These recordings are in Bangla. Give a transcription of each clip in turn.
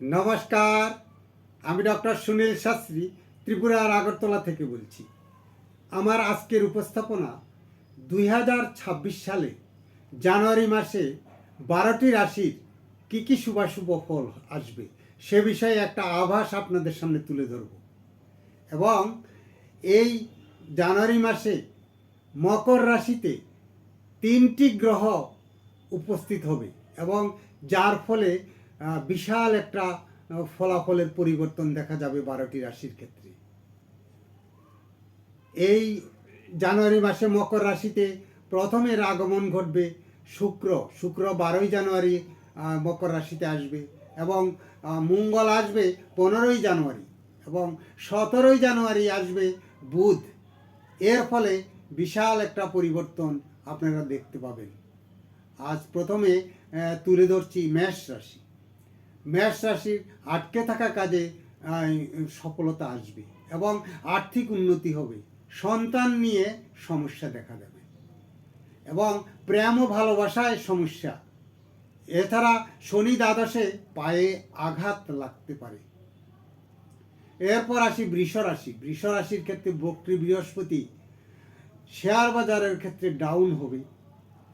নমস্কার, আমি ডক্টর সুনীল শাস্ত্রী ত্রিপুরার আগরতলা থেকে বলছি। আমার আজকের উপস্থাপনা দুই হাজার ছাব্বিশ সালে জানুয়ারি মাসে বারোটি রাশির কী কী শুভাশুভ ফল আসবে সে বিষয়ে একটা আভাস আপনাদের সামনে তুলে ধরব। এবং এই জানুয়ারি মাসে মকর রাশিতে তিনটি গ্রহ উপস্থিত হবে এবং যার ফলে বিশাল একটা ফলাফলের পরিবর্তন দেখা যাবে বারোটি রাশির ক্ষেত্রে। এই জানুয়ারি মাসে মকর রাশিতে প্রথমের আগমন ঘটবে শুক্র। শুক্র বারোই জানুয়ারি মকর রাশিতে আসবে এবং মঙ্গল আসবে পনেরোই জানুয়ারি এবং সতেরোই জানুয়ারি আসবে বুধ। এর ফলে বিশাল একটা পরিবর্তন আপনারা দেখতে পাবেন। আজ প্রথমে তুলে ধরছি মেষ রাশি। মেষ রাশির আটকে থাকা কাজে সফলতা আসবে এবং আর্থিক উন্নতি হবে। সন্তান নিয়ে সমস্যা দেখা দেবে এবং প্রেম ও ভালোবাসায় সমস্যা। এছাড়া শনি দ্বাদশে পায়ে আঘাত লাগতে পারে। এরপর আসি বৃষ রাশি। বৃষ রাশির ক্ষেত্রে বক্রী বৃহস্পতি শেয়ার বাজারের ক্ষেত্রে ডাউন হবে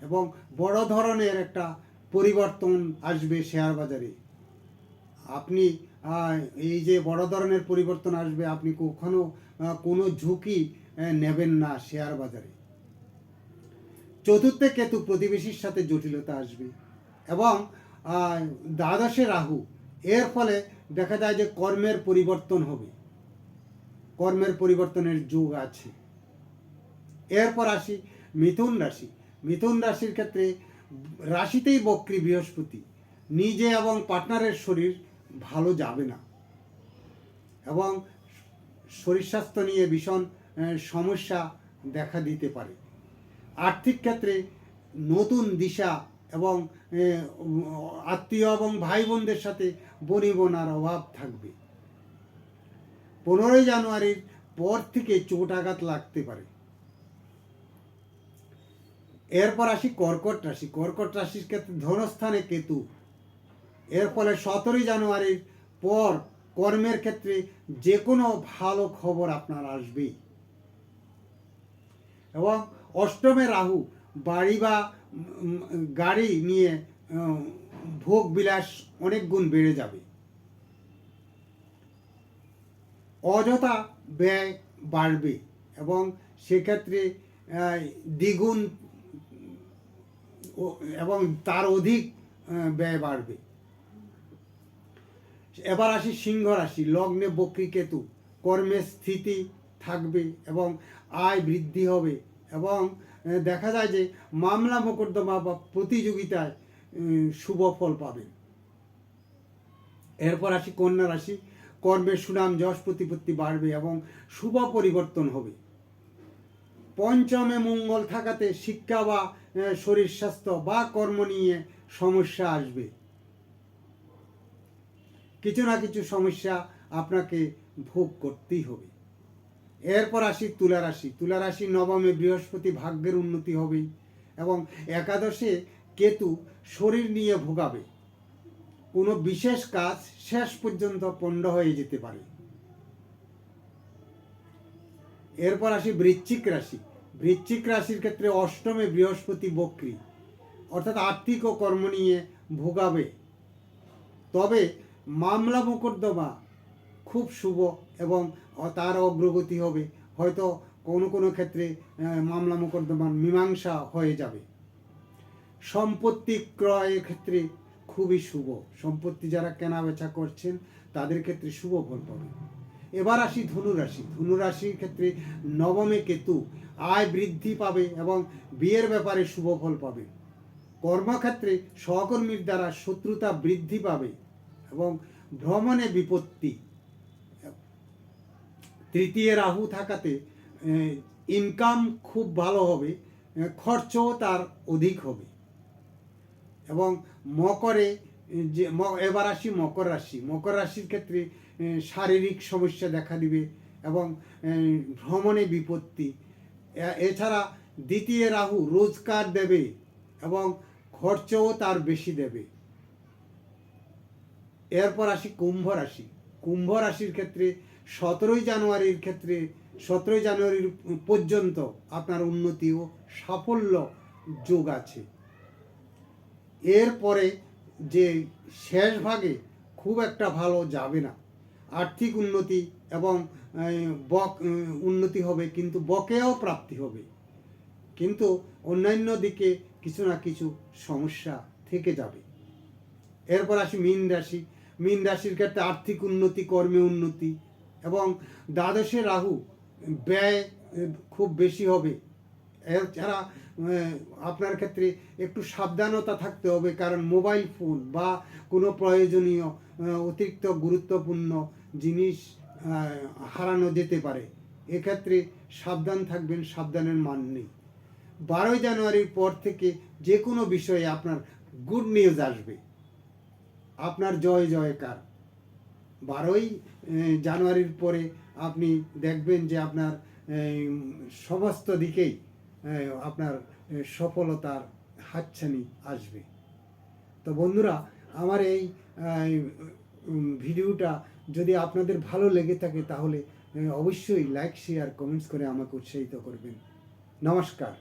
এবং বড় ধরনের একটা পরিবর্তন আসবে শেয়ার বাজারে। আপনি এই যে বড় ধরনের পরিবর্তন আসবে, আপনি কখনো কোনো ঝুঁকি নেবেন না শেয়ার বাজারে। চতুর্থে কেতু প্রতিবেশীর সাথে জটিলতা আসবে এবং দ্বাদশে রাহু। এর ফলে দেখা যায় যে কর্মের পরিবর্তন হবে। কর্মের পরিবর্তনের যুগ আছে। এরপর আসি মিথুন রাশি। মিথুন রাশির ক্ষেত্রে রাশিতেই বক্রী বৃহস্পতি। নিজে এবং পার্টনারের শরীর ভালো যাবে না। এবং শরীর স্বাস্থ্য নিয়ে ভীষণ সমস্যা দেখা দিতে পারে। আর্থিক ক্ষেত্রে নতুন দিশা এবং আত্মীয় এবং ভাই বোনদের সাথে বনিবনার অভাব থাকবে। পনেরোই জানুয়ারির পর থেকে চোট আঘাত লাগতে পারে। এরপর আসি কর্কট রাশি। কর্কট রাশির ক্ষেত্রে ধনস্থানে কেতু। এর ফলে সতেরোই জানুয়ারির পর কর্মের ক্ষেত্রে যে কোনো ভালো খবর আপনার আসবে। এবং অষ্টমে রাহু বাড়ি বা গাড়ি নিয়ে ভোগ বিলাস অনেক গুণ বেড়ে যাবে। অযথা ব্যয় বাড়বে এবং সেক্ষেত্রে দ্বিগুণ এবং তার অধিক ব্যয় বাড়বে। এবার আসি সিংহ রাশি, লগ্নে বক্রী কেতু। কর্মের স্থিতি থাকবে এবং আয় বৃদ্ধি হবে এবং দেখা যায় যে মামলা মোকদ্দমা বা প্রতিযোগিতায় শুভ ফল পাবেন এরপর আসি কন্যা রাশি কর্মের সুনাম, যশ প্রতিপত্তি বাড়বে এবং শুভ পরিবর্তন হবে। পঞ্চমে মঙ্গল থাকাতে শিক্ষা বা শরীর স্বাস্থ্য বা কর্ম নিয়ে সমস্যা আসবে। কিছু না কিছু সমস্যা আপনাকে ভোগ করতেই হবে। এরপর আসি তুলা রাশি। তুলা রাশি নবমে বৃহস্পতি ভাগ্যের উন্নতি হবে এবং একাদশে কেতু শরীর নিয়ে ভোগাবে। কোনো বিশেষ কাজ শেষ পর্যন্ত পণ্ড হয়ে যেতে পারে। এরপর আসি বৃশ্চিক রাশি। বৃশ্চিক রাশির ক্ষেত্রে অষ্টমে বৃহস্পতি বক্রী, অর্থাৎ আর্থিক ও কর্ম নিয়ে ভোগাবে। তবে মামলা মোকদ্দমা খুব শুভ এবং তার অগ্রগতি হবে। হয়তো কোনো কোনো ক্ষেত্রে মামলা মোকদ্দমার মীমাংসা হয়ে যাবে। সম্পত্তি ক্রয়ের ক্ষেত্রে খুবই শুভ। সম্পত্তি যারা কেনা বেচা করছেন, তাদের ক্ষেত্রে শুভ ফল পাবে। এবার আসি ধনুরাশি। ধনুরাশির ক্ষেত্রে নবমে কেতু আয় বৃদ্ধি পাবে এবং বিয়ের ব্যাপারে শুভ ফল পাবে। কর্মক্ষেত্রে সহকর্মীর দ্বারা শত্রুতা বৃদ্ধি পাবে। এবং ভ্রমণে বিপত্তি। তৃতীয় রাহু থাকাতে ইনকাম খুব ভালো হবে খরচও তার অধিক হবে। এবং মকরে যে এবার আসি মকর রাশি। মকর রাশির ক্ষেত্রে শারীরিক সমস্যা দেখা দিবে এবং ভ্রমণে বিপত্তি। এছাড়া দ্বিতীয় রাহু রোজগার দেবে এবং খরচও তার বেশি দেবে। এরপর আসি কুম্ভ রাশি। কুম্ভ রাশির ক্ষেত্রে সতেরোই জানুয়ারির ক্ষেত্রে সতেরোই জানুয়ারির পর্যন্ত আপনার উন্নতি ও সাফল্য যোগ আছে। এরপরে যে শেষ ভাগে খুব একটা ভালো যাবে না। আর্থিক উন্নতি এবং বক উন্নতি হবে, কিন্তু বকেও প্রাপ্তি হবে। কিন্তু অন্যান্য দিকে কিছু না কিছু সমস্যা থেকে যাবে। এরপর আসি মীন রাশি। মীন রাশির ক্ষেত্রে আর্থিক উন্নতি, কর্মে উন্নতি এবং দ্বাদশে রাহু ব্যয় খুব বেশি হবে। এছাড়া আপনার ক্ষেত্রে একটু সাবধানতা থাকতে হবে কারণ মোবাইল ফোন বা কোনো প্রয়োজনীয় অতিরিক্ত গুরুত্বপূর্ণ জিনিস হারানো যেতে পারে। এক্ষেত্রে সাবধান থাকবেন, সাবধানের মান নেই। বারোই জানুয়ারির পর থেকে যে কোনো বিষয়ে আপনার গুড নিউজ আসবে। আপনার জয় জয়কার। বারোই জানুয়ারির পরে আপনি দেখবেন যে আপনার সমস্ত দিকেই আপনার সফলতার হাতছানি আসবে। তো বন্ধুরা, আমার এই ভিডিওটা যদি আপনাদের ভালো লেগে থাকে তাহলে অবশ্যই লাইক, শেয়ার, কমেন্টস করে আমাকে উৎসাহিত করবেন। নমস্কার।